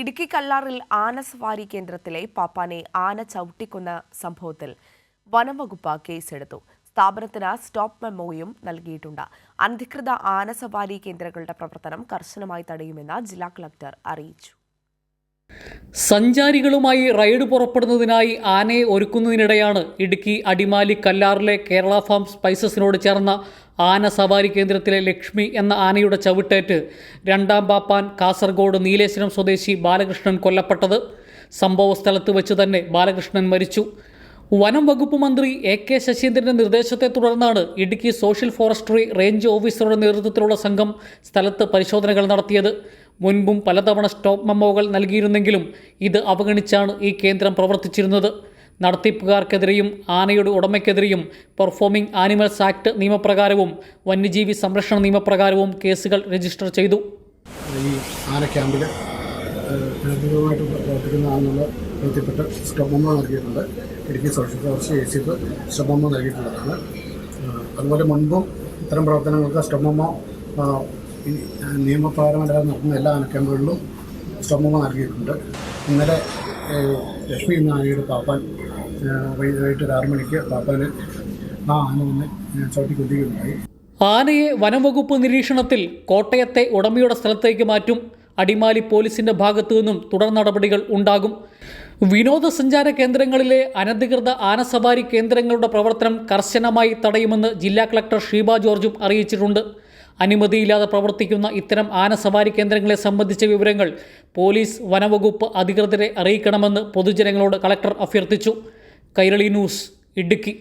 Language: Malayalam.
ഇടുക്കി കല്ലാറിൽ ആന സവാരി കേന്ദ്രത്തിലെ പാപ്പാനെ ആന ചവിട്ടിക്കൊന്ന സംഭവത്തിൽ വനംവകുപ്പ് കേസെടുത്തു. സ്ഥാപനത്തിന് സ്റ്റോപ്പ് മെമ്മോയും നൽകിയിട്ടുണ്ട്. അനധികൃത ആന സവാരി കേന്ദ്രങ്ങളുടെ പ്രവർത്തനം കർശനമായി തടയുമെന്ന് ജില്ലാ കളക്ടർ അറിയിച്ചു. സഞ്ചാരികളുമായി റൈഡ് പുറപ്പെടുന്നതിനായി ആനയെ ഒരുക്കുന്നതിനിടെയാണ് ഇടുക്കി അടിമാലി കല്ലാറിലെ കേരള ഫാം സ്പൈസസിനോട് ചേർന്ന ആന സവാരി കേന്ദ്രത്തിലെ ലക്ഷ്മി എന്ന ആനയുടെ ചവിട്ടേറ്റ് രണ്ടാം ബാപ്പാൻ കാസർഗോഡ് നീലേശ്വരം സ്വദേശി ബാലകൃഷ്ണൻ കൊല്ലപ്പെട്ടത്. സംഭവ സ്ഥലത്ത് വെച്ച് തന്നെ ബാലകൃഷ്ണൻ മരിച്ചു. വനം വകുപ്പ് മന്ത്രി എ കെ ശശീന്ദ്രന്റെ നിർദ്ദേശത്തെ തുടർന്നാണ് ഇടുക്കി സോഷ്യൽ ഫോറസ്ട്രി റേഞ്ച് ഓഫീസറുടെ നേതൃത്വത്തിലുള്ള സംഘം സ്ഥലത്ത് പരിശോധനകൾ നടത്തിയത്. മുൻപും പലതവണ സ്റ്റോപ്പ് മെമ്മോകൾ നൽകിയിരുന്നെങ്കിലും ഇത് അവഗണിച്ചാണ് ഈ കേന്ദ്രം പ്രവർത്തിച്ചിരുന്നത്. നടത്തിപ്പുകാർക്കെതിരെയും ആനയുടെ ഉടമയ്ക്കെതിരെയും പെർഫോമിംഗ് ആനിമൽസ് ആക്ട് നിയമപ്രകാരവും വന്യജീവി സംരക്ഷണ നിയമപ്രകാരവും കേസുകൾ രജിസ്റ്റർ ചെയ്തു. ഈ ആന ക്യാമ്പിൽ പ്രവർത്തിക്കുന്ന പ്രവർത്തിക്കുന്നതാണെന്നുള്ള ബോധ്യപ്പെട്ട് സ്റ്റോമമ്മ നൽകിയിട്ടുണ്ട്. ഇടുക്കി സോഷ്യൽ എ നൽകിയിട്ടുള്ളതാണ്. അതുപോലെ മുൻപും ഇത്തരം പ്രവർത്തനങ്ങൾക്ക് സ്റ്റോമമ്മ ഈ നിയമപ്രകാരമല്ലാതെ നടത്തുന്ന എല്ലാ അനക്കമ്പുകളിലും സമൂഹം നൽകിയിട്ടുണ്ട്. ഇന്നലെ ലക്ഷ്മി എന്ന ആനയുടെ പാപ്പാൻ വൈകിട്ട് ആറ് മണിക്ക് പാപ്പാന് ആ ആന വന്ന് ചവിട്ടിക്കൊല്ലുകയുണ്ടായി. ആനയെ വനംവകുപ്പ് നിരീക്ഷണത്തിൽ കോട്ടയത്തെ ഉടമയുടെ സ്ഥലത്തേക്ക് മാറ്റും. അടിമാലി പോലീസിന്റെ ഭാഗത്തു നിന്നും തുടർ നടപടികൾ ഉണ്ടാകും. വിനോദസഞ്ചാര കേന്ദ്രങ്ങളിലെ അനധികൃത ആനസവാരി കേന്ദ്രങ്ങളുടെ പ്രവർത്തനം കർശനമായി തടയുമെന്ന് ജില്ലാ കളക്ടർ ഷീബ ജോർജും അറിയിച്ചിട്ടുണ്ട്. അനുമതിയില്ലാതെ പ്രവർത്തിക്കുന്ന ഇത്തരം ആനസവാരി കേന്ദ്രങ്ങളെ സംബന്ധിച്ച വിവരങ്ങൾ പോലീസ് വനവകുപ്പ് അധികൃതരെ അറിയിക്കണമെന്ന് പൊതുജനങ്ങളോട് കളക്ടർ അഭ്യർത്ഥിച്ചു. കൈരളി ന്യൂസ് ഇടുക്കി.